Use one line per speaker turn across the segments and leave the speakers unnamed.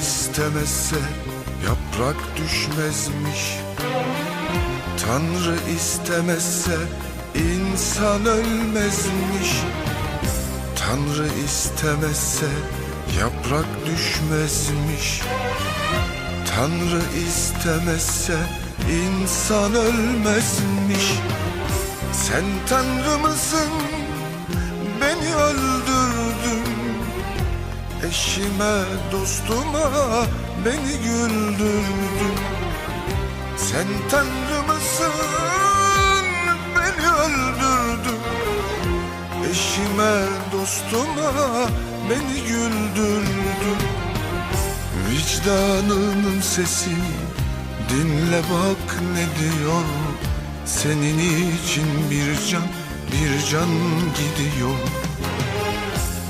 istemezse yaprak düşmezmiş. Tanrı istemezse insan ölmezmiş. Tanrı istemezse yaprak düşmezmiş. Tanrı istemezse insan ölmezmiş. Sen Tanrı mısın? Beni öldürdün Eşime dostuma beni güldürdün. Sen Tanrı mısın? Beni öldürdün. Eşime dostuma beni güldürdün. Vicdanının sesini dinle bak ne diyor. Senin için bir can bir can gidiyor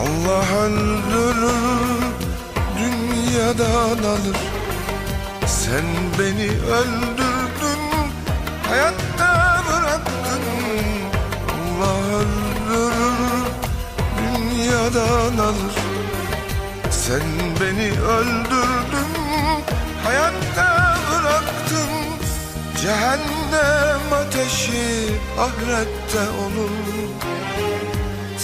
Allah öldürür dünyadan alır. Sen beni öldürdün hayatta bıraktın. Allah öldürür dünyadan alır. Sen beni öldürdün hayatta bıraktın. Cehennem ateşi ahirette olur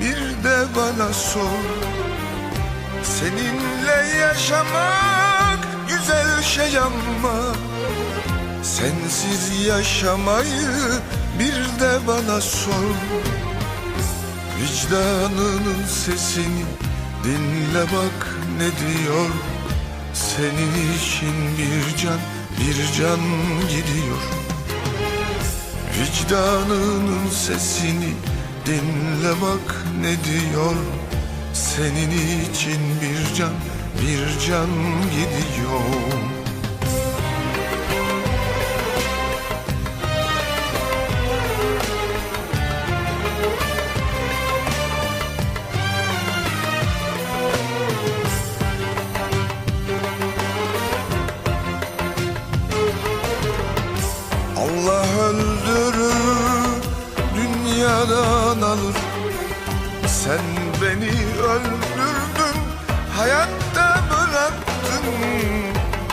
bir de bana sor. Seninle yaşamak güzel şey ama Sensiz yaşamayı bir de bana sor. Vicdanının sesini dinle bak ne diyor. Senin için bir can bir can gidiyor. Vicdanının sesini dinle bak ne diyor Senin için bir can bir can gidiyor dünyadan alır. Sen beni öldürdün hayatta bıraktın.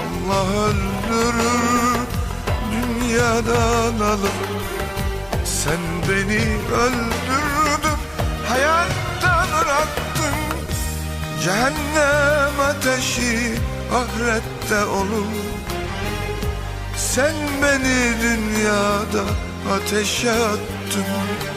Allah öldürür dünyadan alır. Sen beni öldürdün hayatta bıraktın. Cehennem ateşi ahirette olur. Sen beni dünyada ateşe attın